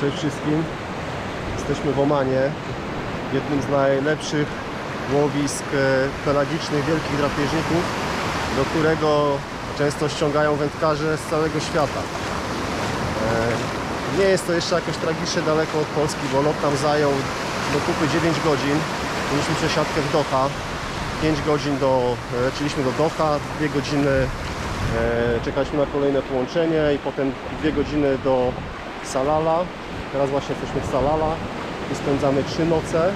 Cześć wszystkim. Jesteśmy w Omanie, jednym z najlepszych łowisk e, pelagicznych wielkich drapieżników, do którego często ściągają wędkarze z całego świata. E, Nie jest to jeszcze jakoś tragicznie daleko od Polski, bo lot nam zajął do kupy 9 godzin. Mieliśmy przesiadkę w Doha. 5 godzin do, e, leciliśmy do Doha, 2 godziny czekaliśmy na kolejne połączenie i potem 2 godziny do Salala. Teraz właśnie jesteśmy w Salala i spędzamy 3 noce.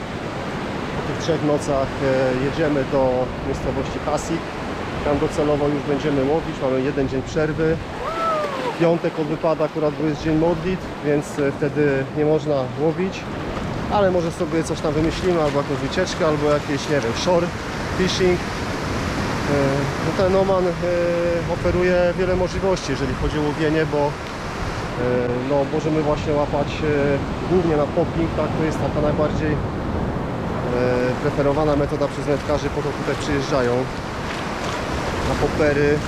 Po tych trzech nocach e, jedziemy do miejscowości Hasik. Tam docelowo już będziemy łowić, mamy jeden dzień przerwy. Piątek od wypada akurat, bo jest dzień modlitw, więc e, wtedy nie można łowić. Ale może sobie coś tam wymyślimy, albo jakąś wycieczkę, albo jakieś, nie wiem, shore fishing. E, No ten Oman oferuje wiele możliwości, jeżeli chodzi o łowienie, bo no, możemy właśnie łapać e, głównie na popping, tak, to jest taka najbardziej e, preferowana metoda przez wędkarzy, po to tutaj przyjeżdżają na popery,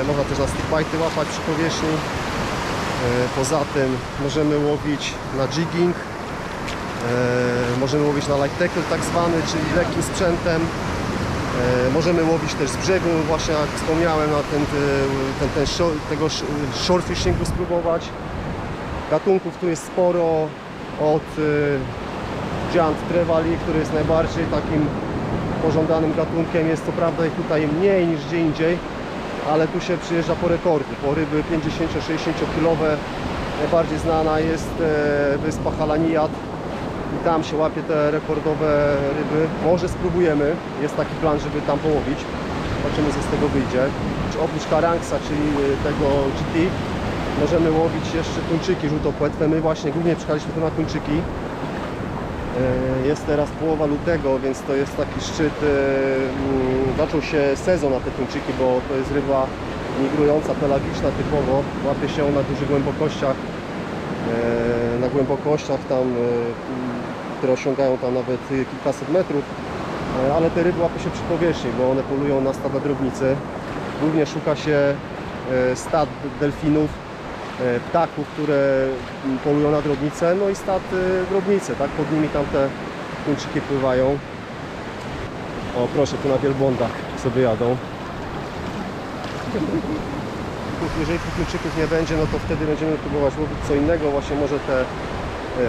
e, można też na stickbite łapać przy powierzchni. E, Poza tym możemy łowić na jigging, e, możemy łowić na light tackle tak zwany, czyli lekkim sprzętem. E, Możemy łowić też z brzegu, właśnie jak wspomniałem, na ten, e, ten, ten shore, tego sh- shore fishingu spróbować. Gatunków tu jest sporo, od e, Giant Trevally, który jest najbardziej takim pożądanym gatunkiem. Jest to prawda ich tutaj mniej niż gdzie indziej, ale tu się przyjeżdża po rekordy, po ryby 50-60 kilowe. Najbardziej znana jest e, wyspa Halaniyat i tam się łapie te rekordowe ryby. Może spróbujemy, jest taki plan, żeby tam połowić. Zobaczymy co z tego wyjdzie. Czy oprócz Karanksa, czyli e, tego GT, możemy łowić jeszcze tuńczyki żółtopłetwe. My właśnie głównie przyjechaliśmy tu na tuńczyki. E, Jest teraz połowa lutego, więc to jest taki szczyt. e, mm, Zaczął się sezon na te tuńczyki, bo to jest ryba migrująca, pelagiczna typowo. Łapie się na dużych głębokościach. e, Na głębokościach tam, e, m, które osiągają tam nawet kilkaset metrów. Ale te ryby łapie się przy powierzchni, bo one polują na stada drobnicy. Głównie szuka się stad delfinów, ptaków, które polują na drobnice, no i stad e, drobnice, tak? Pod nimi tam te tuńczyki pływają. O proszę, tu na wielbłądach sobie jadą. Jeżeli tych tuńczyków nie będzie, no to wtedy będziemy próbować łowić co innego, właśnie może te e,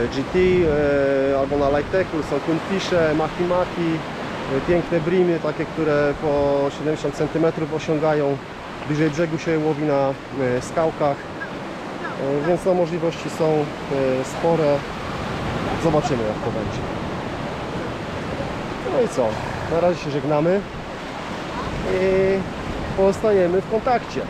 GT e, albo na light tackle są kunfisze, maki maki, e, piękne brimy, takie, które po 70 cm osiągają. Bliżej brzegu się łowi na e, skałkach. E, Więc no, możliwości są e, spore. Zobaczymy jak to będzie. No i co? Na razie się żegnamy i pozostajemy w kontakcie.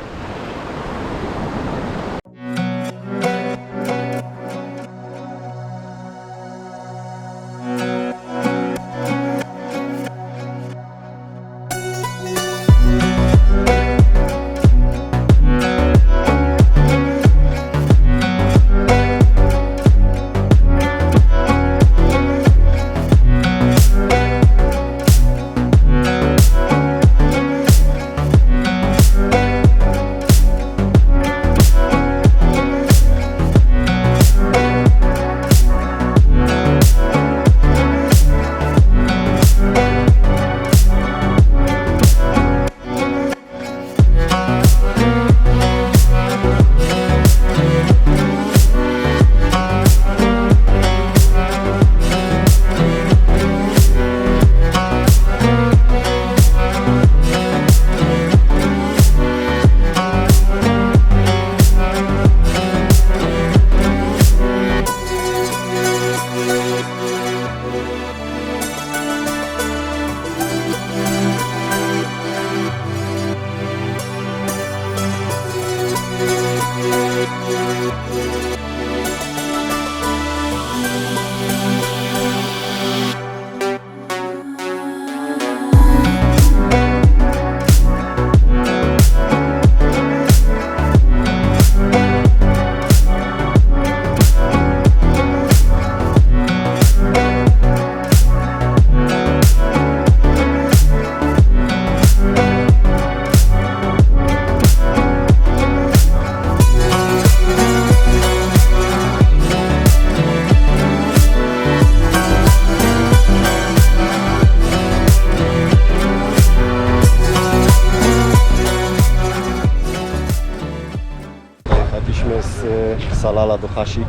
Hasik.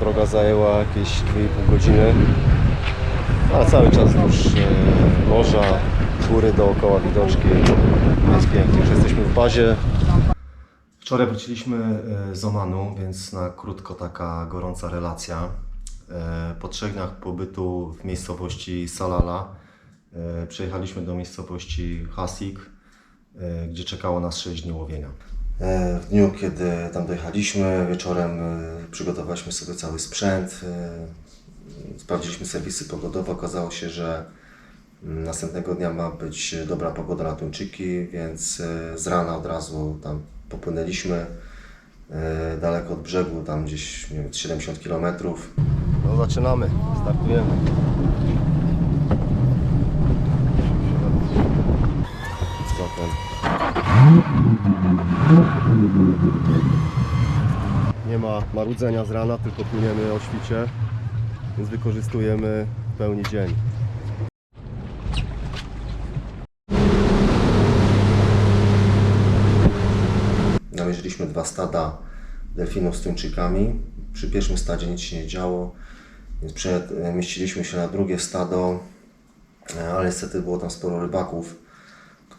Droga zajęła jakieś 2,5 godziny. Ale cały czas e, morza, góry dookoła widoczki. Jest pięknie, już jesteśmy w bazie. Wczoraj wróciliśmy e, z Omanu, więc na krótko taka gorąca relacja. E, Po trzech dniach pobytu w miejscowości Salala e, przejechaliśmy do miejscowości Hasik, e, gdzie czekało nas 6 dni łowienia. E, W dniu, kiedy tam dojechaliśmy, wieczorem e, przygotowaliśmy sobie cały sprzęt, e, sprawdziliśmy serwisy pogodowe. Okazało się, że mm, następnego dnia ma być dobra pogoda na tuńczyki, więc z rana od razu tam popłynęliśmy daleko od brzegu, tam gdzieś nie wiem, z 70 km. No zaczynamy, startujemy. Nie ma marudzenia z rana, tylko płyniemy o świcie, więc wykorzystujemy w pełni dzień. Namierzyliśmy dwa stada delfinów z tuńczykami. Przy pierwszym stadzie nic się nie działo, więc przemieściliśmy się na drugie stado, e, ale niestety było tam sporo rybaków,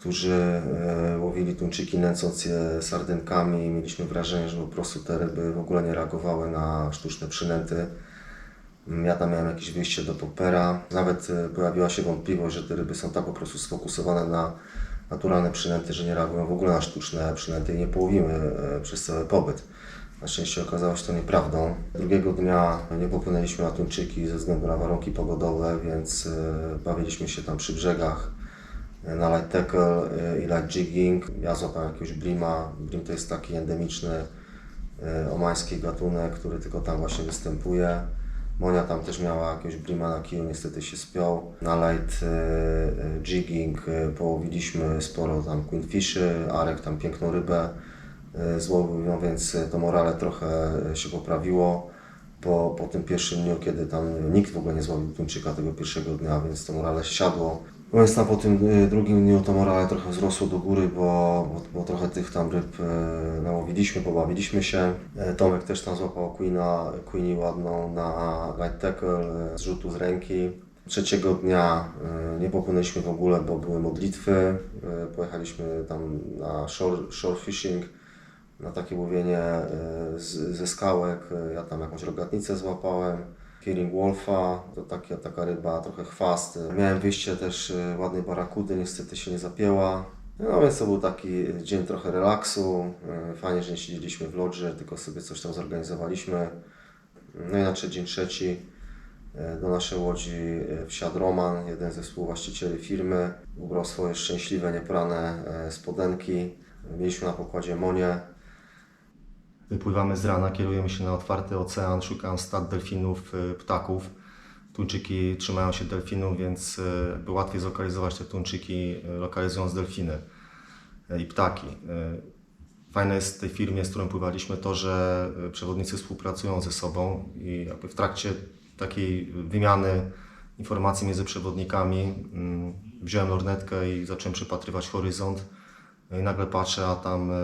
którzy e, łowili tuńczyki nęcąc je sardynkami i mieliśmy wrażenie, że po prostu te ryby w ogóle nie reagowały na sztuczne przynęty. Ja tam miałem jakieś wyjście do popera. Nawet e, pojawiła się wątpliwość, że te ryby są tak po prostu sfokusowane na naturalne przynęty, że nie reagują w ogóle na sztuczne przynęty i nie połowimy e, przez cały pobyt. Na szczęście okazało się to nieprawdą. Drugiego dnia nie popłynęliśmy na tuńczyki ze względu na warunki pogodowe, więc bawiliśmy się tam przy brzegach na light tackle e, i light jigging. Ja złapałem jakiegoś blima. Blim to jest taki endemiczny e, omański gatunek, który tylko tam właśnie występuje. Monia tam też miała jakiegoś blima na kiju, niestety się spiął. Na light e, jigging połowiliśmy sporo tam queenfishy, Arek tam piękną rybę złowił, no więc to morale trochę się poprawiło. Po, po tym pierwszym dniu, kiedy tam nikt w ogóle nie złowił tuńczyka tego pierwszego dnia, więc to morale siadło. Tam po tym y, drugim dniu to morale trochę wzrosło do góry, bo, bo, bo trochę tych tam ryb e, nałowiliśmy, pobawiliśmy się. E, Tomek też tam złapał Queena, Queenie ładną na light tackle e, z rzutu z ręki. Trzeciego dnia e, nie popłynęliśmy w ogóle, bo były modlitwy. E, Pojechaliśmy tam na shore, shore fishing, na takie łowienie e, z, ze skałek. E, Ja tam jakąś rogatnicę złapałem. Killing Wolfa, to taka, taka ryba, trochę chwast. Miałem wyjście też e, ładnej barakudy, niestety się nie zapięła. No więc to był taki dzień trochę relaksu. E, Fajnie, że nie siedzieliśmy w lodży, tylko sobie coś tam zorganizowaliśmy. No i na trzeci- dzień trzeci e, do naszej łodzi wsiadł Roman, jeden ze współwłaścicieli firmy. Ubrał swoje szczęśliwe, nieprane spodenki. Mieliśmy na pokładzie Monię. Wypływamy z rana, kierujemy się na otwarty ocean, szukając stad delfinów, y, ptaków. Tuńczyki trzymają się delfinów, więc y, jakby łatwiej zlokalizować te tuńczyki, y, lokalizując delfiny i ptaki. Fajne jest w tej firmie, z którą pływaliśmy, to, że przewodnicy współpracują ze sobą i jakby w trakcie takiej wymiany informacji między przewodnikami mm, wziąłem lornetkę i zacząłem przypatrywać horyzont. No i nagle patrzę, a tam e,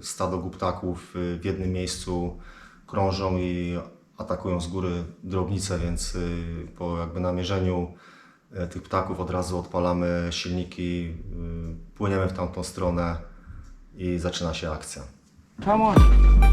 stado guptaków e, w jednym miejscu krążą i atakują z góry drobnice, więc e, po jakby namierzeniu tych ptaków od razu odpalamy silniki, płyniemy w tamtą stronę i zaczyna się akcja. Come on.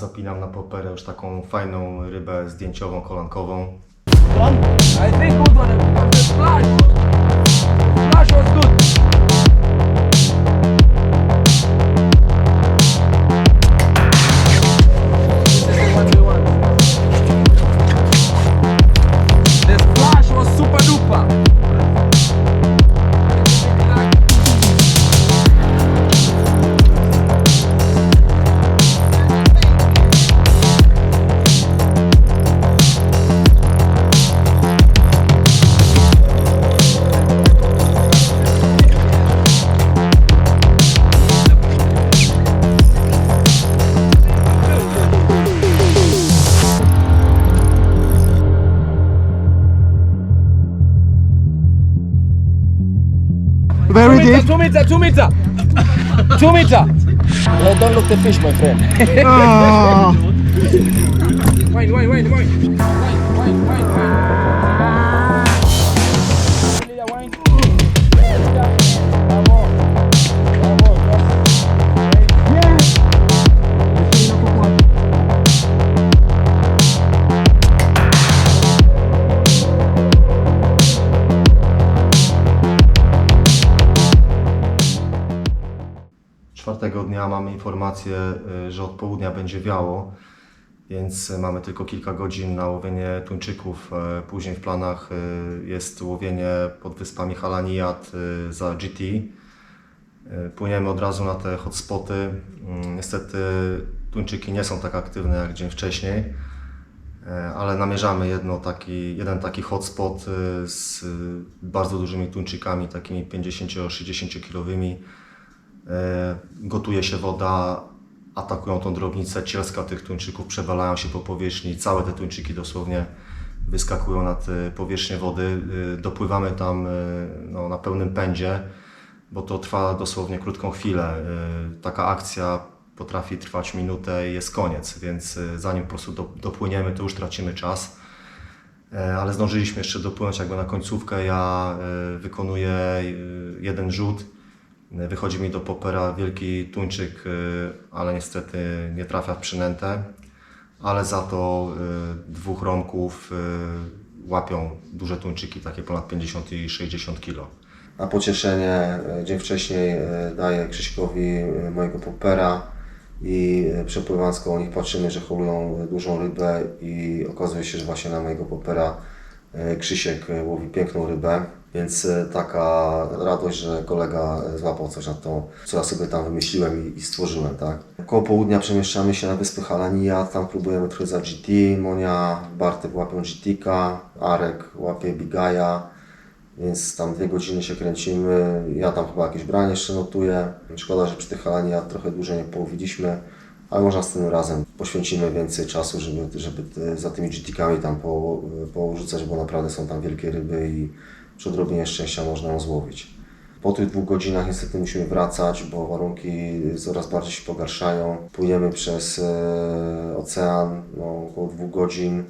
Zapinam na poperę już taką fajną rybę zdjęciową, kolankową. I think the splash. No, don't look the fish, mamy informację, y, że od południa będzie wiało, więc mamy tylko kilka godzin na łowienie tuńczyków. Y, Później w planach y, jest łowienie pod wyspami Halaniyat y, za GT. Płyniemy od razu na te hotspoty. Mm, Niestety tuńczyki nie są tak aktywne jak dzień wcześniej, ale namierzamy jedno taki, jeden taki hotspot z bardzo dużymi tuńczykami, takimi 50-60 kilowymi. E, gotuje się woda, atakują tą drobnicę, cielska tych tuńczyków przewalają się po powierzchni, całe te tuńczyki dosłownie wyskakują nad e, powierzchnię wody. E, Dopływamy tam no, na pełnym pędzie, bo to trwa dosłownie krótką chwilę. Taka akcja potrafi trwać minutę i jest koniec, więc zanim po prostu do- dopłyniemy, to już tracimy czas. Ale zdążyliśmy jeszcze dopłynąć jakby na końcówkę. Ja wykonuję jeden rzut. Wychodzi mi do popera wielki tuńczyk, e, ale niestety nie trafia w przynętę. Ale za to e, dwóch romków e, łapią duże tuńczyki, takie ponad 50 i 60 kg. Na pocieszenie dzień wcześniej daję Krzyśkowi mojego popera i przepływając koło nich patrzymy, że holują dużą rybę i okazuje się, że właśnie na mojego popera Krzysiek łowi piękną rybę, więc e, taka radość, że kolega e, złapał coś na to, co ja sobie tam wymyśliłem i, i stworzyłem, tak. Koło południa przemieszczamy się na wyspy Halania, tam próbujemy trochę za GT, Monia, Bartek łapią GT-ka, Arek łapie Bigaja, więc tam dwie godziny się kręcimy. Ja tam chyba jakieś branie jeszcze notuję. Szkoda, że przy tych halaniach trochę dłużej nie połowiliśmy, ale można z tym razem poświęcimy więcej czasu, żeby, żeby te, za tymi GT-kami tam po, porzucać, bo naprawdę są tam wielkie ryby i przy odrobinie szczęścia można ją złowić. Po tych dwóch godzinach niestety musimy wracać, bo warunki coraz bardziej się pogarszają. Płyniemy przez e, ocean no, około dwóch godzin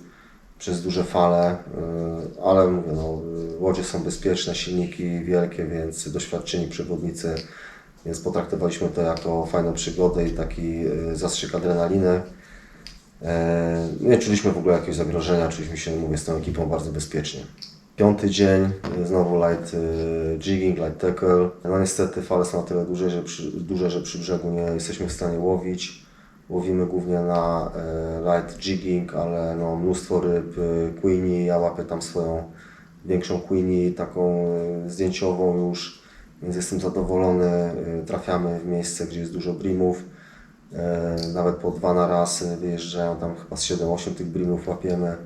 przez duże fale, y, ale mówię, no, łodzie są bezpieczne, silniki wielkie, więc doświadczeni przewodnicy, więc potraktowaliśmy to jako fajną przygodę i taki y, zastrzyk adrenaliny. E, Nie czuliśmy w ogóle jakiegoś zagrożenia, czuliśmy się, mówię, z tą ekipą bardzo bezpiecznie. Piąty dzień, y, znowu light y, jigging, light tackle. No niestety fale są na tyle duże, że przy, duże, że przy brzegu nie jesteśmy w stanie łowić. Łowimy głównie na e, light jigging, ale no, mnóstwo ryb, y, queenie, ja łapię tam swoją większą queenie, taką y, zdjęciową już, więc jestem zadowolony. Y, Trafiamy w miejsce, gdzie jest dużo brimów. Nawet po dwa na raz y, wyjeżdżają tam chyba z 7-8 tych brimów łapiemy.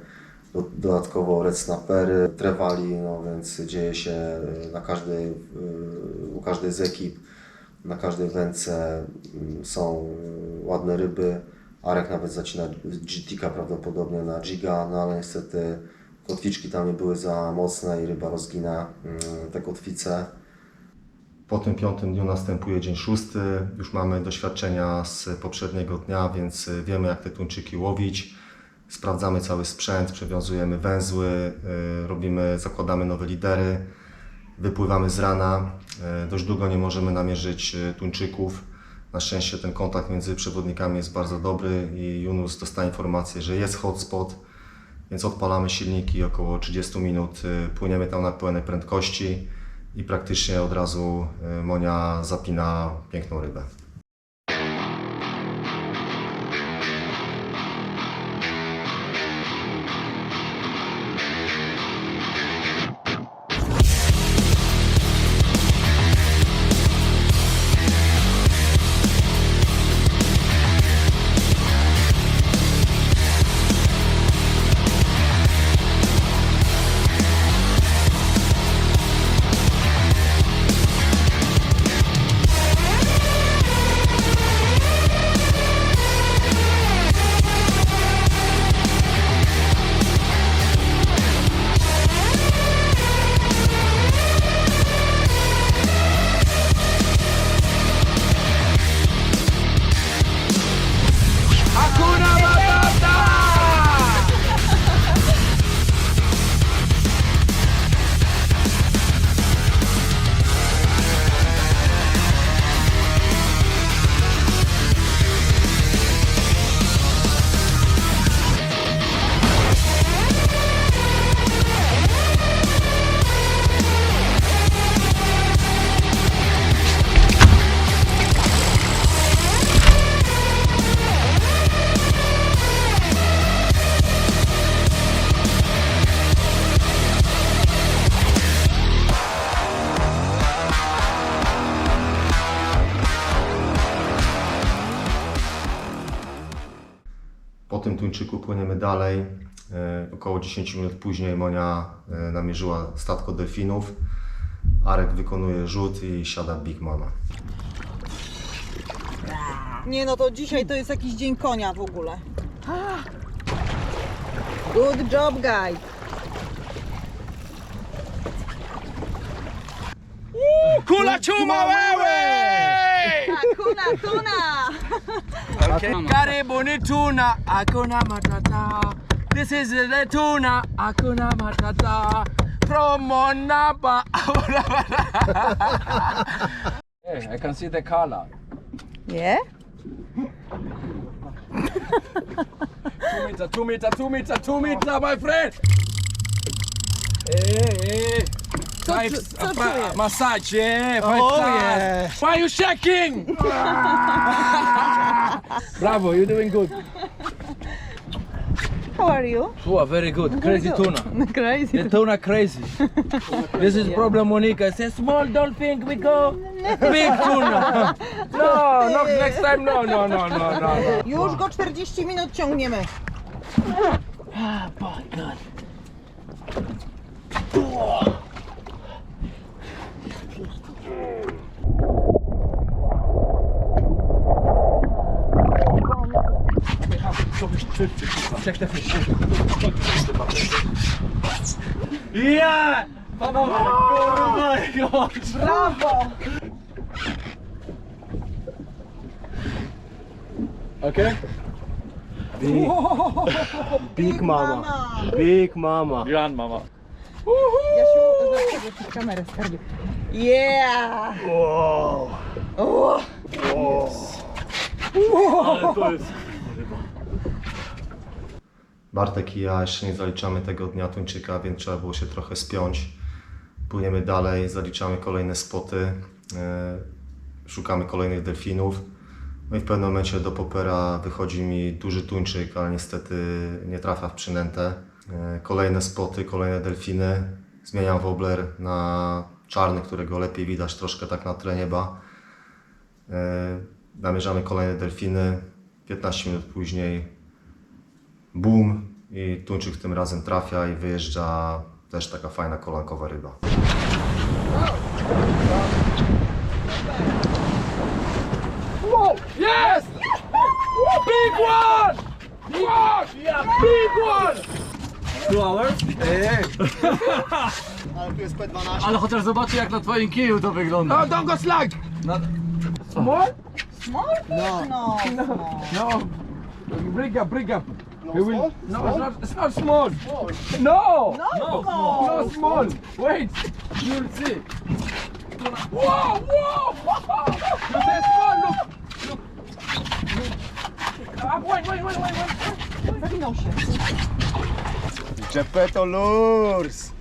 Do- Dodatkowo red snappery, trewali, no więc dzieje się na każdej, u każdej z ekip, na każdej wędce mm, są ładne ryby. Arek nawet zacina GT-ka prawdopodobnie na Giga, no ale niestety kotwiczki tam nie były za mocne i ryba rozgina mm, te kotwice. Po tym piątym dniu następuje dzień szósty. Już mamy doświadczenia z poprzedniego dnia, więc wiemy jak te tuńczyki łowić. Sprawdzamy cały sprzęt, przewiązujemy węzły, y, robimy, zakładamy nowe lidery, wypływamy z rana. Y, Dość długo nie możemy namierzyć y, tuńczyków. Na szczęście ten kontakt między przewodnikami jest bardzo dobry i Yunus dostaje informację, że jest hotspot, więc odpalamy silniki około 30 minut, płyniemy tam na pełnej prędkości i praktycznie od razu Monia zapina piękną rybę. Płyniemy dalej. E, Około 10 minut później Monia e, namierzyła statko delfinów. Arek wykonuje rzut i siada Big Mama. Nie no to dzisiaj to jest jakiś dzień konia w ogóle. Good job guys. Kula chuma wewe! Ah, hakuna tuna. Karibu ni tuna, hakuna matata. This is the tuna, hakuna matata. From Monaba. hey, I can see the color. Nie? Two meter, two meter, two meter, two meter, my friend. Hey, hey. Five, czu- co fi- czujesz? massage, yeah, five Oh, stars. yeah. Why are you shaking? Bravo, you're doing good. How are you? Oh, very good. Crazy tuna. Crazy. The tuna crazy. This is problem, Monica. Say small dolphin, we go big tuna. No, not next time. No, no, no, no, no. no. Już go 40 minut ciągniemy. Check the fish. Yeah! Oh Brawo! Okay? Big Mama. Big Mama! Grandmama. Jasiu, zaraz przed kamerę skarbie. Yeah! O! Bartek i ja jeszcze nie zaliczamy tego dnia tuńczyka, więc trzeba było się trochę spiąć. Płyniemy dalej, zaliczamy kolejne spoty, e, szukamy kolejnych delfinów. No i w pewnym momencie do popera wychodzi mi duży tuńczyk, ale niestety nie trafia w przynętę. E, Kolejne spoty, kolejne delfiny. Zmieniam wobler na czarny, którego lepiej widać troszkę tak na tle nieba. E, Namierzamy kolejne delfiny. 15 minut później boom i tuńczyk tym razem trafia i wyjeżdża też taka fajna kolankowa ryba. Whoa! Yes! Big one! One! Big one! Two hours? Ale tu jest P12. Ale chociaż zobaczcie jak na twoim kiju to wygląda. No, don't go! Na... Small? Small? No. No. No. Bring up, bring up. No, small? No, it's not, it's not small. No! No. No small. Wait, you'll see. Whoa, whoa! You say small, look. up, wait, wait, wait, wait, wait. Zawinął się. Gepetto Lurs!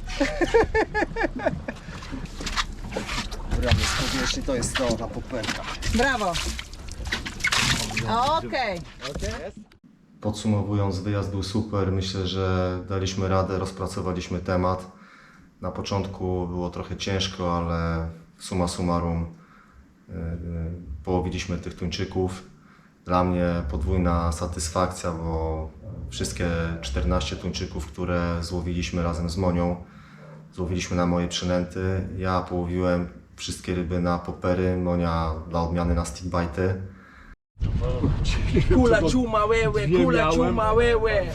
Z powierzchni to jest to na poperkach. Brawo. Okej. Podsumowując, wyjazd był super. Myślę, że daliśmy radę, rozpracowaliśmy temat. Na początku było trochę ciężko, ale summa summarum yy, połowiliśmy tych tuńczyków. Dla mnie podwójna satysfakcja, bo wszystkie 14 tuńczyków, które złowiliśmy razem z Monią, złowiliśmy na moje przynęty. Ja połowiłem wszystkie ryby na popery, Monia dla odmiany na stickbite. Kula chuma wewe, kula chuma wewe.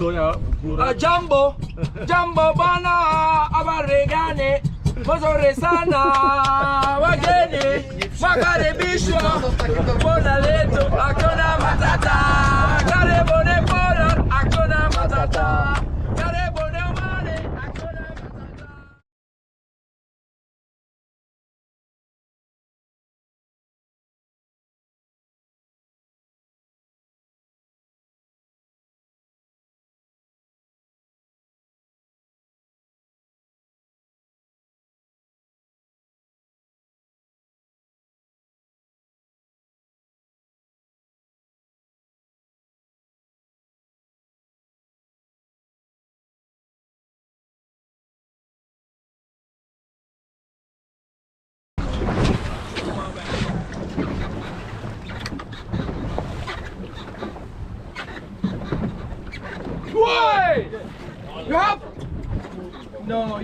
A Jumbo, Jumbo bana, abaregane, mozore sana, wageni, makaribishwa, bona letu, akona matata, karibuni bora, akona matata, Why? You have? No,